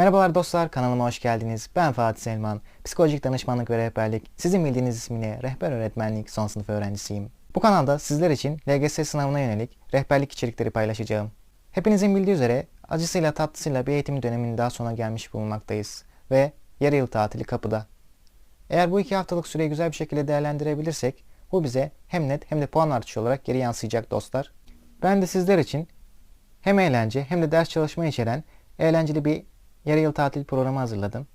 Merhabalar dostlar, kanalıma hoş geldiniz. Ben Fatih Selman. Psikolojik danışmanlık ve rehberlik. Sizin bildiğiniz ismiyle rehber öğretmenlik son sınıf öğrencisiyim. Bu kanalda sizler için LGS sınavına yönelik rehberlik içerikleri paylaşacağım. Hepinizin bildiği üzere acısıyla tatlısıyla bir eğitim döneminin daha sona gelmiş bulunmaktayız. Ve yarı yıl tatili kapıda. Eğer bu iki haftalık süreyi güzel bir şekilde değerlendirebilirsek bu bize hem net hem de puan artışı olarak geri yansıyacak dostlar. Ben de sizler için hem eğlence hem de ders çalışma içeren eğlenceli bir yarı yıl tatil programı hazırladım.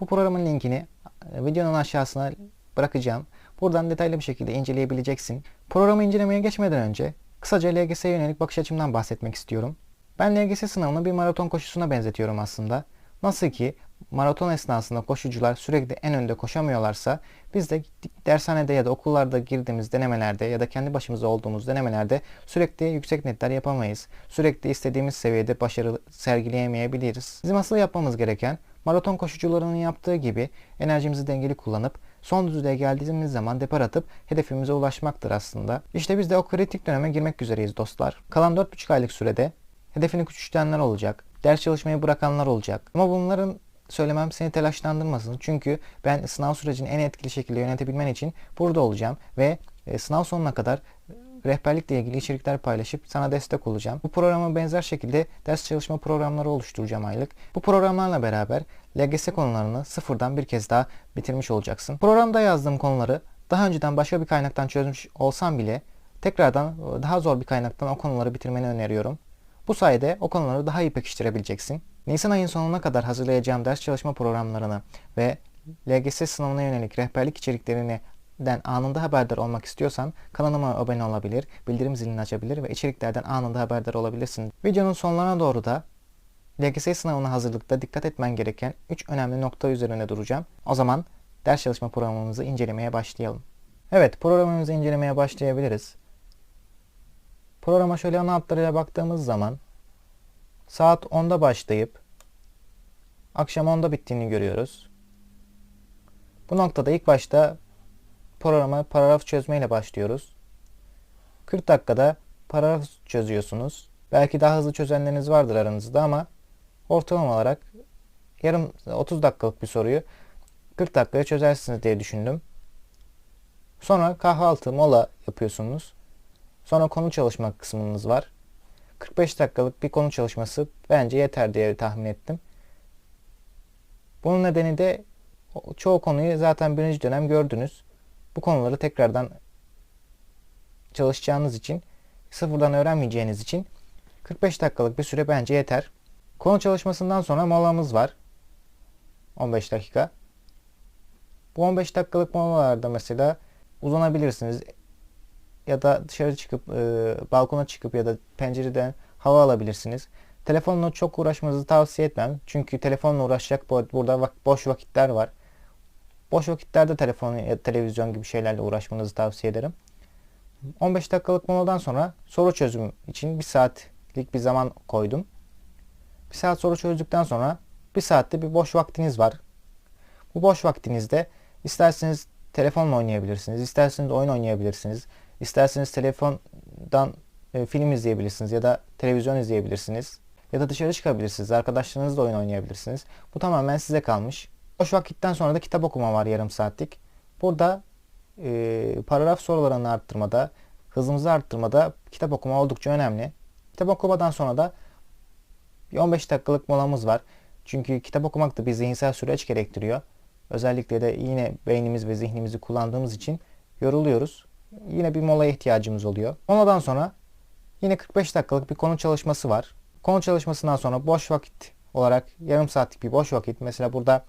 Bu programın linkini e, videonun aşağısına bırakacağım. Buradan detaylı bir şekilde inceleyebileceksin. Programı incelemeye geçmeden önce kısaca LGS'ye yönelik bakış açımdan bahsetmek istiyorum. Ben LGS sınavını bir maraton koşusuna benzetiyorum aslında. Nasıl ki maraton esnasında koşucular sürekli en önde koşamıyorlarsa biz de dershanede ya da okullarda girdiğimiz denemelerde ya da kendi başımıza olduğumuz denemelerde sürekli yüksek netler yapamayız. Sürekli istediğimiz seviyede başarı sergileyemeyebiliriz. Bizim asıl yapmamız gereken maraton koşucularının yaptığı gibi enerjimizi dengeli kullanıp son düzlüğe geldiğimiz zaman depar atıp hedefimize ulaşmaktır aslında. İşte biz de o kritik döneme girmek üzereyiz dostlar. Kalan 4,5 aylık sürede hedefini küçültenler olacak, ders çalışmayı bırakanlar olacak. Ama bunların söylemem seni telaşlandırmasın. Çünkü ben sınav sürecini en etkili şekilde yönetebilmen için burada olacağım ve e, sınav sonuna kadar rehberlikle ilgili içerikler paylaşıp sana destek olacağım. Bu programa benzer şekilde ders çalışma programları oluşturacağım aylık. Bu programlarla beraber LGS konularını sıfırdan bir kez daha bitirmiş olacaksın. Programda yazdığım konuları daha önceden başka bir kaynaktan çözmüş olsam bile tekrardan daha zor bir kaynaktan o konuları bitirmeni öneriyorum. Bu sayede o konuları daha iyi pekiştirebileceksin. Nisan ayın sonuna kadar hazırlayacağım ders çalışma programlarını ve LGS sınavına yönelik rehberlik içeriklerini den anında haberdar olmak istiyorsan kanalıma abone olabilir, bildirim zilini açabilir ve içeriklerden anında haberdar olabilirsin. Videonun sonlarına doğru da LGS sınavına hazırlıkta dikkat etmen gereken 3 önemli nokta üzerine duracağım. O zaman ders çalışma programımızı incelemeye başlayalım. Evet, programımızı incelemeye başlayabiliriz. Programa şöyle ana hatlarıyla baktığımız zaman saat 10'da başlayıp akşam 10'da bittiğini görüyoruz. Bu noktada ilk başta programa paragraf çözmeyle başlıyoruz. 40 dakikada paragraf çözüyorsunuz. Belki daha hızlı çözenleriniz vardır aranızda ama ortalama olarak yarım 30 dakikalık bir soruyu 40 dakikaya çözersiniz diye düşündüm. Sonra kahvaltı, mola yapıyorsunuz. Sonra konu çalışma kısmınız var. 45 dakikalık bir konu çalışması bence yeter diye tahmin ettim. Bunun nedeni de çoğu konuyu zaten birinci dönem gördünüz. Bu konuları tekrardan çalışacağınız için, sıfırdan öğrenmeyeceğiniz için 45 dakikalık bir süre bence yeter. Konu çalışmasından sonra molamız var. 15 dakika. Bu 15 dakikalık molalarda mesela uzanabilirsiniz ya da dışarı çıkıp e, balkona çıkıp ya da pencereden hava alabilirsiniz. Telefonla çok uğraşmanızı tavsiye etmem. Çünkü telefonla uğraşacak burada boş vakitler var. Boş vakitlerde telefon ya televizyon gibi şeylerle uğraşmanızı tavsiye ederim. 15 dakikalık moladan sonra soru çözüm için bir saatlik bir zaman koydum. Bir saat soru çözdükten sonra bir saatte bir boş vaktiniz var. Bu boş vaktinizde isterseniz telefonla oynayabilirsiniz, isterseniz oyun oynayabilirsiniz, isterseniz telefondan e, film izleyebilirsiniz ya da televizyon izleyebilirsiniz ya da dışarı çıkabilirsiniz, arkadaşlarınızla oyun oynayabilirsiniz. Bu tamamen size kalmış. Boş vakitten sonra da kitap okuma var yarım saatlik. Burada e, paragraf sorularını arttırmada, hızımızı arttırmada kitap okuma oldukça önemli. Kitap okumadan sonra da bir 15 dakikalık molamız var. Çünkü kitap okumak da bir zihinsel süreç gerektiriyor. Özellikle de yine beynimiz ve zihnimizi kullandığımız için yoruluyoruz. Yine bir molaya ihtiyacımız oluyor. Moladan sonra yine 45 dakikalık bir konu çalışması var. Konu çalışmasından sonra boş vakit olarak yarım saatlik bir boş vakit. Mesela burada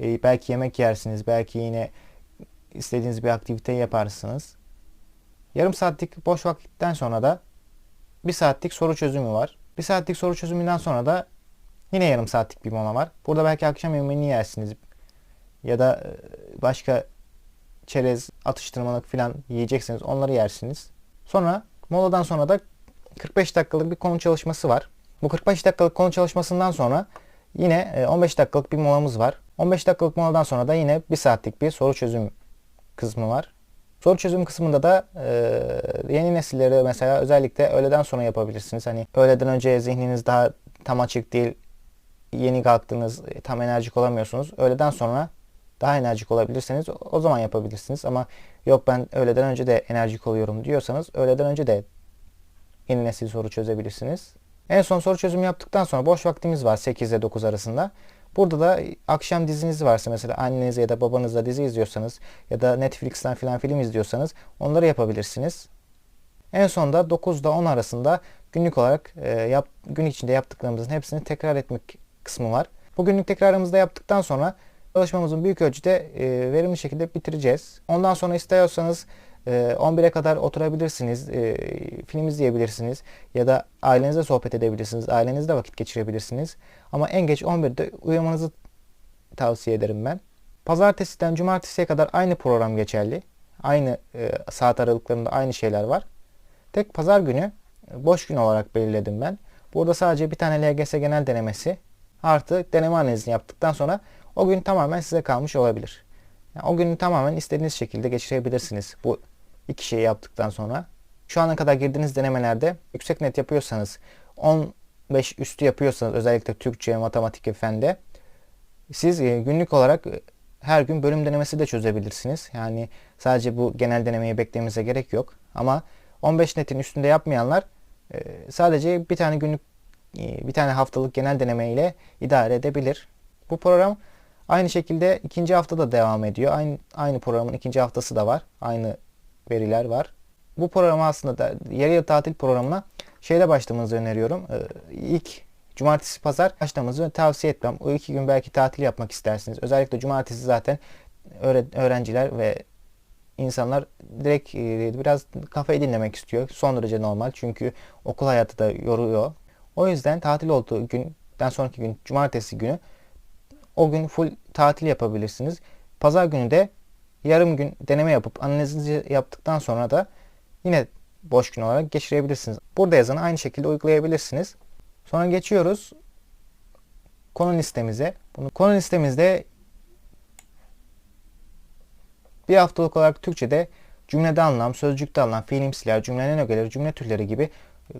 e, belki yemek yersiniz, belki yine istediğiniz bir aktivite yaparsınız. Yarım saatlik boş vakitten sonra da bir saatlik soru çözümü var. Bir saatlik soru çözümünden sonra da yine yarım saatlik bir mola var. Burada belki akşam yemeğini yersiniz ya da e, başka çerez, atıştırmalık falan yiyeceksiniz. Onları yersiniz. Sonra moladan sonra da 45 dakikalık bir konu çalışması var. Bu 45 dakikalık konu çalışmasından sonra yine 15 e, dakikalık bir molamız var. 15 dakikalık moladan sonra da yine 1 saatlik bir soru çözüm kısmı var. Soru çözüm kısmında da e, yeni nesilleri mesela özellikle öğleden sonra yapabilirsiniz. Hani öğleden önce zihniniz daha tam açık değil, yeni kalktınız, e, tam enerjik olamıyorsunuz. Öğleden sonra daha enerjik olabilirseniz o zaman yapabilirsiniz. Ama yok ben öğleden önce de enerjik oluyorum diyorsanız öğleden önce de yeni nesil soru çözebilirsiniz. En son soru çözümü yaptıktan sonra boş vaktimiz var 8 ile 9 arasında. Burada da akşam diziniz varsa mesela anneniz ya da babanızla dizi izliyorsanız ya da Netflix'ten filan film izliyorsanız onları yapabilirsiniz. En sonda 9 ile 10 arasında günlük olarak e, yap, gün içinde yaptıklarımızın hepsini tekrar etmek kısmı var. Bu günlük tekrarımızda yaptıktan sonra çalışmamızın büyük ölçüde e, verimli şekilde bitireceğiz. Ondan sonra istiyorsanız 11'e kadar oturabilirsiniz, e, film izleyebilirsiniz ya da ailenizle sohbet edebilirsiniz, ailenizle vakit geçirebilirsiniz. Ama en geç 11'de uyumanızı tavsiye ederim ben. Pazartesiden cumartesiye kadar aynı program geçerli. Aynı e, saat aralıklarında aynı şeyler var. Tek pazar günü e, boş gün olarak belirledim ben. Burada sadece bir tane LGS genel denemesi artı deneme analizini yaptıktan sonra o gün tamamen size kalmış olabilir. Yani o günü tamamen istediğiniz şekilde geçirebilirsiniz. Bu iki şeyi yaptıktan sonra. Şu ana kadar girdiğiniz denemelerde yüksek net yapıyorsanız 15 üstü yapıyorsanız özellikle Türkçe, matematik fende siz e, günlük olarak e, her gün bölüm denemesi de çözebilirsiniz. Yani sadece bu genel denemeyi beklememize gerek yok. Ama 15 netin üstünde yapmayanlar e, sadece bir tane günlük bir tane haftalık genel deneme ile idare edebilir. Bu program aynı şekilde ikinci haftada devam ediyor. Aynı, aynı programın ikinci haftası da var. Aynı veriler var. Bu programı aslında da yarı yıl tatil programına şeyle başlamanızı öneriyorum. Ee, ilk cumartesi pazar başlamanızı tavsiye etmem. O iki gün belki tatil yapmak istersiniz. Özellikle cumartesi zaten öğrenciler ve insanlar direkt e, biraz kafayı dinlemek istiyor. Son derece normal çünkü okul hayatı da yoruyor. O yüzden tatil olduğu günden sonraki gün cumartesi günü o gün full tatil yapabilirsiniz. Pazar günü de yarım gün deneme yapıp analizinizi yaptıktan sonra da yine boş gün olarak geçirebilirsiniz. Burada yazanı aynı şekilde uygulayabilirsiniz. Sonra geçiyoruz konu listemize. Bunu konu listemizde bir haftalık olarak Türkçe'de cümlede anlam, sözcükte anlam, fiilimsiler, cümlenin ögeleri, cümle türleri gibi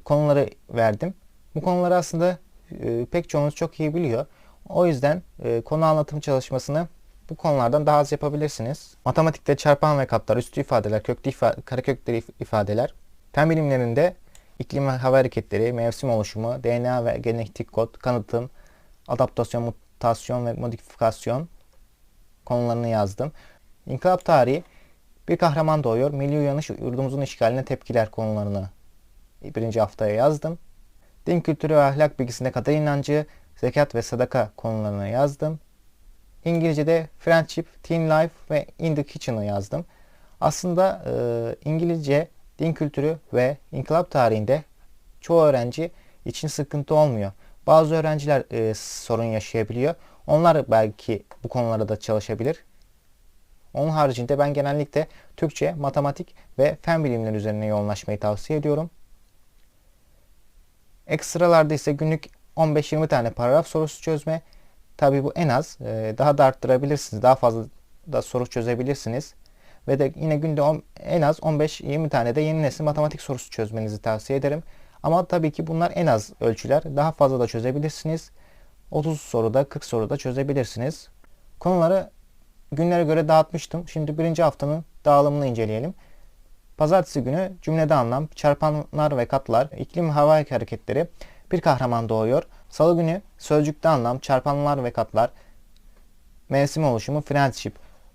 konuları verdim. Bu konuları aslında e, pek çoğunuz çok iyi biliyor. O yüzden e, konu anlatım çalışmasını bu konulardan daha az yapabilirsiniz. Matematikte çarpan ve katlar, üstü ifadeler, köklü ifade, karekökleri ifadeler. Fen bilimlerinde iklim ve hava hareketleri, mevsim oluşumu, DNA ve genetik kod, kanıtım, adaptasyon, mutasyon ve modifikasyon konularını yazdım. İnkılap tarihi, bir kahraman doğuyor, milli uyanış yurdumuzun işgaline tepkiler konularını birinci haftaya yazdım. Din kültürü ve ahlak bilgisinde kadar inancı, zekat ve sadaka konularını yazdım. İngilizce'de Friendship, Teen Life ve In the Kitchen'ı yazdım. Aslında e, İngilizce, din kültürü ve inkılap tarihinde çoğu öğrenci için sıkıntı olmuyor. Bazı öğrenciler e, sorun yaşayabiliyor. Onlar belki bu konulara da çalışabilir. Onun haricinde ben genellikle Türkçe, matematik ve fen bilimleri üzerine yoğunlaşmayı tavsiye ediyorum. Ekstralarda ise günlük 15-20 tane paragraf sorusu çözme Tabi bu en az. E, daha da arttırabilirsiniz. Daha fazla da soru çözebilirsiniz. Ve de yine günde en az 15-20 tane de yeni nesil matematik sorusu çözmenizi tavsiye ederim. Ama tabii ki bunlar en az ölçüler. Daha fazla da çözebilirsiniz. 30 soruda 40 soruda çözebilirsiniz. Konuları günlere göre dağıtmıştım. Şimdi birinci haftanın dağılımını inceleyelim. Pazartesi günü cümlede anlam, çarpanlar ve katlar, iklim hava hareketleri, bir kahraman doğuyor. Salı günü sözcükte anlam, çarpanlar ve katlar, mevsim oluşumu, friendship.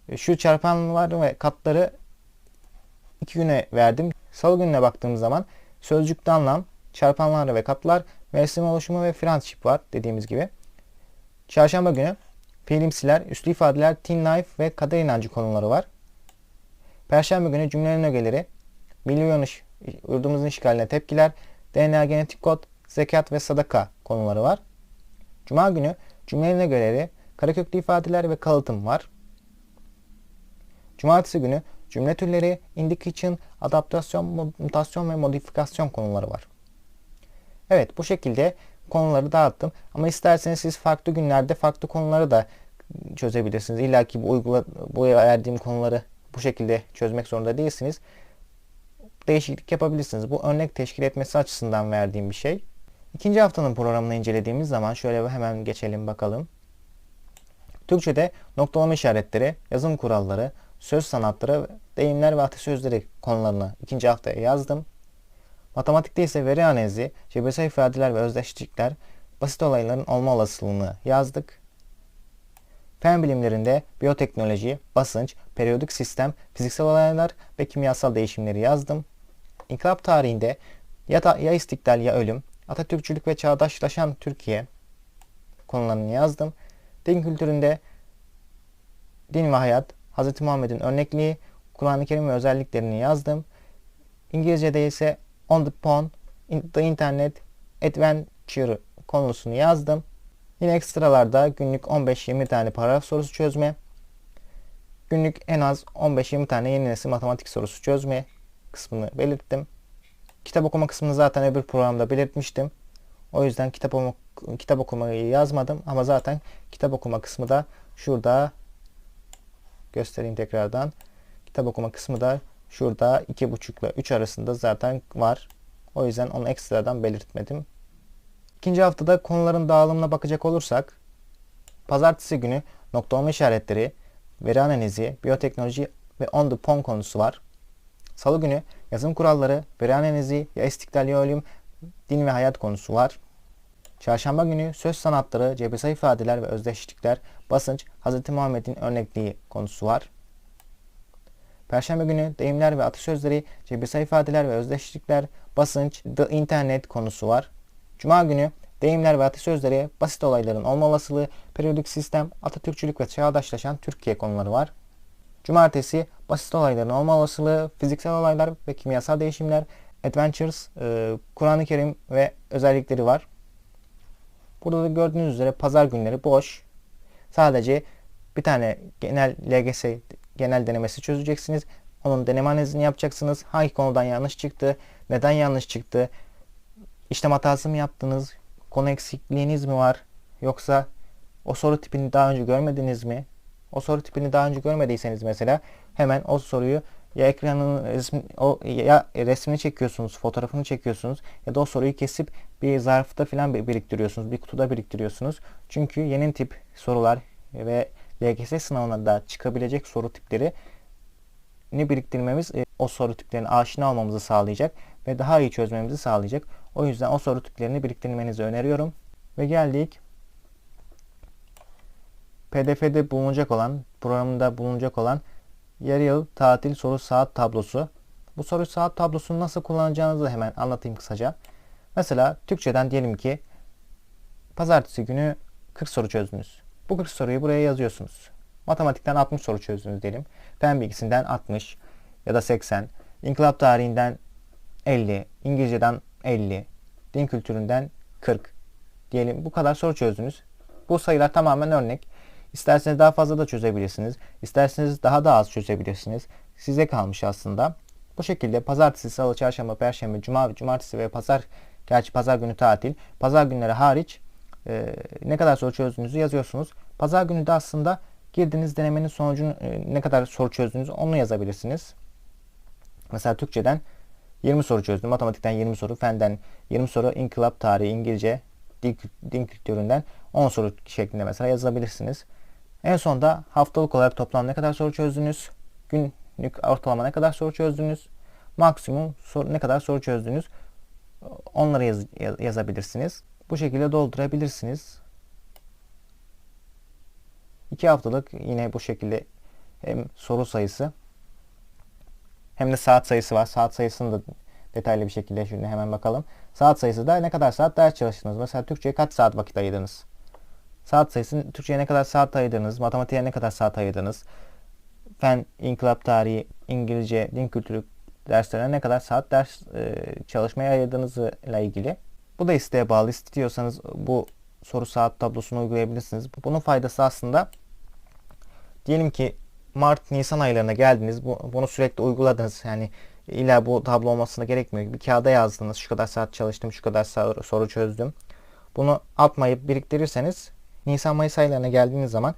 E, şu çarpanlar ve katları iki güne verdim. Salı gününe baktığımız zaman sözcükte anlam, çarpanlar ve katlar, mevsim oluşumu ve friendship var dediğimiz gibi. Çarşamba günü fiilimsiler, üslü ifadeler, teen life ve kader inancı konuları var. Perşembe günü cümlenin ögeleri, milli uyanış, yurdumuzun işgaline tepkiler, DNA genetik kod, zekat ve sadaka konuları var. Cuma günü cümlelerine göre kareköklü ifadeler ve kalıtım var. Cumartesi günü cümle türleri, indication, adaptasyon, mutasyon ve modifikasyon konuları var. Evet bu şekilde konuları dağıttım. Ama isterseniz siz farklı günlerde farklı konuları da çözebilirsiniz. İlla ki bu, uygula, bu verdiğim konuları bu şekilde çözmek zorunda değilsiniz. Değişiklik yapabilirsiniz. Bu örnek teşkil etmesi açısından verdiğim bir şey. İkinci haftanın programını incelediğimiz zaman şöyle hemen geçelim bakalım. Türkçe'de noktalama işaretleri, yazım kuralları, söz sanatları, deyimler ve atasözleri konularını ikinci haftaya yazdım. Matematikte ise veri analizi, cebirsel ifadeler ve özdeşlikler, basit olayların olma olasılığını yazdık. Fen bilimlerinde biyoteknoloji, basınç, periyodik sistem, fiziksel olaylar ve kimyasal değişimleri yazdım. İnkılap tarihinde ya, da, ya istiklal ya ölüm, Atatürkçülük ve çağdaşlaşan Türkiye konularını yazdım. Din kültüründe din ve hayat, Hz. Muhammed'in örnekliği, Kur'an-ı Kerim ve özelliklerini yazdım. İngilizce'de ise on the pond, in the internet, adventure konusunu yazdım. Yine ekstralarda günlük 15-20 tane paragraf sorusu çözme, günlük en az 15-20 tane yeni nesil matematik sorusu çözme kısmını belirttim. Kitap okuma kısmını zaten öbür programda belirtmiştim. O yüzden kitap, okuma, kitap okumayı yazmadım ama zaten kitap okuma kısmı da şurada göstereyim tekrardan. Kitap okuma kısmı da şurada 2.5 ile 3 arasında zaten var. O yüzden onu ekstradan belirtmedim. İkinci haftada konuların dağılımına bakacak olursak pazartesi günü noktalama işaretleri, veri analizi, biyoteknoloji ve on the pond konusu var. Salı günü yazım kuralları, veri ya istiklal ya ölüm, din ve hayat konusu var. Çarşamba günü söz sanatları, cebirsel ifadeler ve özdeşlikler, basınç, Hz. Muhammed'in örnekliği konusu var. Perşembe günü deyimler ve atasözleri, cebirsel ifadeler ve özdeşlikler, basınç, the internet konusu var. Cuma günü deyimler ve atasözleri, basit olayların olma olasılığı, periyodik sistem, Atatürkçülük ve çağdaşlaşan Türkiye konuları var. Cumartesi basit olayların olma olasılığı, fiziksel olaylar ve kimyasal değişimler, Adventures, e, Kur'an-ı Kerim ve özellikleri var. Burada da gördüğünüz üzere pazar günleri boş. Sadece bir tane genel LGS genel denemesi çözeceksiniz. Onun deneme analizini yapacaksınız. Hangi konudan yanlış çıktı, neden yanlış çıktı, işlem hatası mı yaptınız, konu eksikliğiniz mi var, yoksa o soru tipini daha önce görmediniz mi? O soru tipini daha önce görmediyseniz mesela hemen o soruyu ya ekranın resmi, o ya resmini çekiyorsunuz, fotoğrafını çekiyorsunuz ya da o soruyu kesip bir zarfta falan biriktiriyorsunuz, bir kutuda biriktiriyorsunuz. Çünkü yeni tip sorular ve LGS sınavına da çıkabilecek soru tipleri ne biriktirmemiz e, o soru tiplerine aşina olmamızı sağlayacak ve daha iyi çözmemizi sağlayacak. O yüzden o soru tiplerini biriktirmenizi öneriyorum. Ve geldik PDF'de bulunacak olan, programında bulunacak olan yarı yıl tatil soru saat tablosu. Bu soru saat tablosunu nasıl kullanacağınızı hemen anlatayım kısaca. Mesela Türkçeden diyelim ki pazartesi günü 40 soru çözdünüz. Bu 40 soruyu buraya yazıyorsunuz. Matematikten 60 soru çözdünüz diyelim. Fen bilgisinden 60 ya da 80. İnkılap tarihinden 50. İngilizceden 50. Din kültüründen 40. Diyelim bu kadar soru çözdünüz. Bu sayılar tamamen örnek. İsterseniz daha fazla da çözebilirsiniz. İsterseniz daha da az çözebilirsiniz. Size kalmış aslında. Bu şekilde pazartesi, salı, çarşamba, perşembe, cuma, cumartesi ve pazar gerçi pazar günü tatil. Pazar günleri hariç e, ne kadar soru çözdüğünüzü yazıyorsunuz. Pazar günü de aslında girdiğiniz denemenin sonucunu e, ne kadar soru çözdüğünüzü onu yazabilirsiniz. Mesela Türkçeden 20 soru çözdüm. Matematikten 20 soru, fenden 20 soru, inkılap tarihi, İngilizce, din, din kültüründen 10 soru şeklinde mesela yazabilirsiniz. En sonda haftalık olarak toplam ne kadar soru çözdünüz? Günlük ortalama ne kadar soru çözdünüz? Maksimum soru, ne kadar soru çözdünüz? Onları yaz, yazabilirsiniz. Bu şekilde doldurabilirsiniz. 2 haftalık yine bu şekilde hem soru sayısı hem de saat sayısı var. Saat sayısını da detaylı bir şekilde şimdi hemen bakalım. Saat sayısı da ne kadar saat ders çalıştınız? Mesela Türkçe'ye kaç saat vakit ayırdınız? Saat sayısı Türkçe'ye ne kadar saat ayırdınız? Matematiğe ne kadar saat ayırdınız? Fen, inkılap tarihi, İngilizce, din kültürü derslerine ne kadar saat ders e, çalışmaya ayırdığınızla ilgili. Bu da isteğe bağlı. İstiyorsanız bu soru saat tablosunu uygulayabilirsiniz. Bunun faydası aslında diyelim ki Mart, Nisan aylarına geldiniz. Bu, bunu sürekli uyguladınız. Yani illa bu tablo olmasına gerekmiyor. Bir kağıda yazdınız. Şu kadar saat çalıştım, şu kadar soru çözdüm. Bunu atmayıp biriktirirseniz Nisan Mayıs aylarına geldiğiniz zaman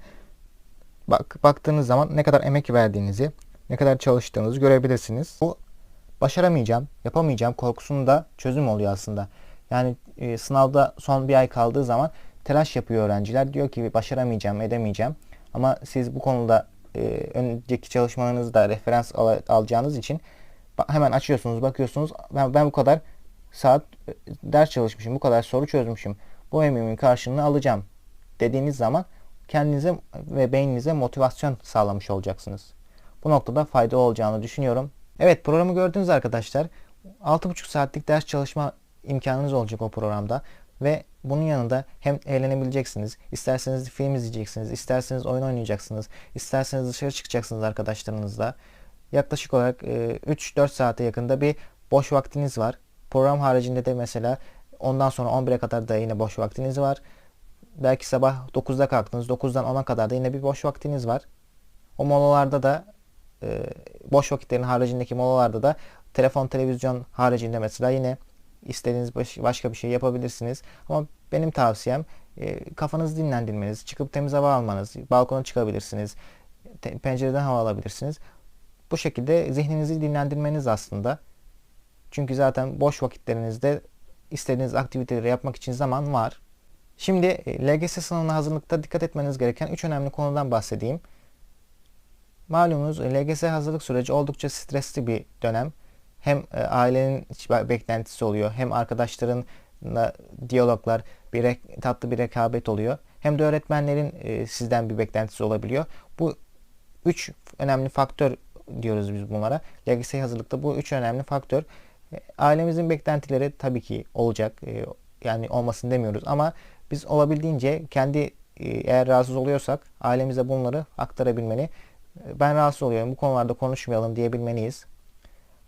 bak baktığınız zaman ne kadar emek verdiğinizi, ne kadar çalıştığınızı görebilirsiniz. Bu başaramayacağım, yapamayacağım korkusunu da çözüm oluyor aslında. Yani e, sınavda son bir ay kaldığı zaman telaş yapıyor öğrenciler. Diyor ki başaramayacağım, edemeyeceğim. Ama siz bu konuda e, önceki çalışmalarınızda referans al- alacağınız için hemen açıyorsunuz, bakıyorsunuz. Ben, ben bu kadar saat e, ders çalışmışım, bu kadar soru çözmüşüm. Bu emeğimin karşılığını alacağım dediğiniz zaman kendinize ve beyninize motivasyon sağlamış olacaksınız. Bu noktada fayda olacağını düşünüyorum. Evet programı gördünüz arkadaşlar. 6,5 saatlik ders çalışma imkanınız olacak o programda ve bunun yanında hem eğlenebileceksiniz, isterseniz film izleyeceksiniz, isterseniz oyun oynayacaksınız, isterseniz dışarı çıkacaksınız arkadaşlarınızla. Yaklaşık olarak e, 3-4 saate yakında bir boş vaktiniz var. Program haricinde de mesela ondan sonra 11'e kadar da yine boş vaktiniz var. Belki sabah 9'da kalktınız, 9'dan 10'a kadar da yine bir boş vaktiniz var. O molalarda da e, boş vakitlerin haricindeki molalarda da telefon, televizyon haricinde mesela yine istediğiniz baş- başka bir şey yapabilirsiniz. Ama benim tavsiyem e, kafanızı dinlendirmeniz, çıkıp temiz hava almanız, balkona çıkabilirsiniz, te- pencereden hava alabilirsiniz. Bu şekilde zihninizi dinlendirmeniz aslında. Çünkü zaten boş vakitlerinizde istediğiniz aktiviteleri yapmak için zaman var. Şimdi e, LGS sınavına hazırlıkta dikkat etmeniz gereken 3 önemli konudan bahsedeyim. Malumunuz e, LGS hazırlık süreci oldukça stresli bir dönem. Hem e, ailenin beklentisi oluyor, hem arkadaşlarınla diyaloglar, bir tatlı bir rekabet oluyor. Hem de öğretmenlerin sizden bir beklentisi olabiliyor. Bu üç önemli faktör diyoruz biz bunlara. LGS hazırlıkta bu üç önemli faktör. Ailemizin beklentileri tabii ki olacak. Yani olmasın demiyoruz ama biz olabildiğince kendi e, eğer rahatsız oluyorsak ailemize bunları aktarabilmeli. E, Ben rahatsız oluyorum bu konularda konuşmayalım diyebilmeliyiz.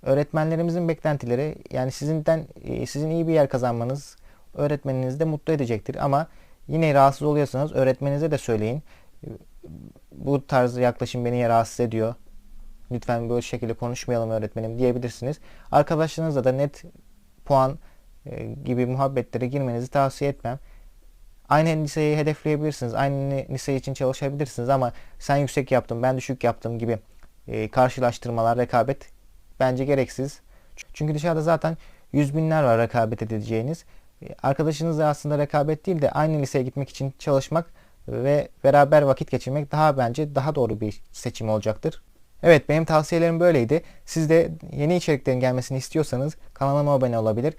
Öğretmenlerimizin beklentileri yani sizinden e, sizin iyi bir yer kazanmanız öğretmeninizi de mutlu edecektir ama yine rahatsız oluyorsanız öğretmeninize de söyleyin. Bu tarz yaklaşım beni rahatsız ediyor. Lütfen böyle şekilde konuşmayalım öğretmenim diyebilirsiniz. Arkadaşlarınızla da net puan gibi muhabbetlere girmenizi tavsiye etmem. Aynı liseyi hedefleyebilirsiniz. Aynı lise için çalışabilirsiniz ama sen yüksek yaptın, ben düşük yaptım gibi e, karşılaştırmalar, rekabet bence gereksiz. Çünkü dışarıda zaten yüz binler var rekabet edeceğiniz. E, Arkadaşınızla aslında rekabet değil de aynı liseye gitmek için çalışmak ve beraber vakit geçirmek daha bence daha doğru bir seçim olacaktır. Evet benim tavsiyelerim böyleydi. Siz de yeni içeriklerin gelmesini istiyorsanız kanalıma abone olabilir,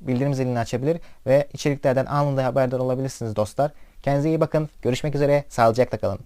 bildirim zilini açabilir ve içeriklerden anında haberdar olabilirsiniz dostlar. Kendinize iyi bakın. Görüşmek üzere. Sağlıcakla kalın.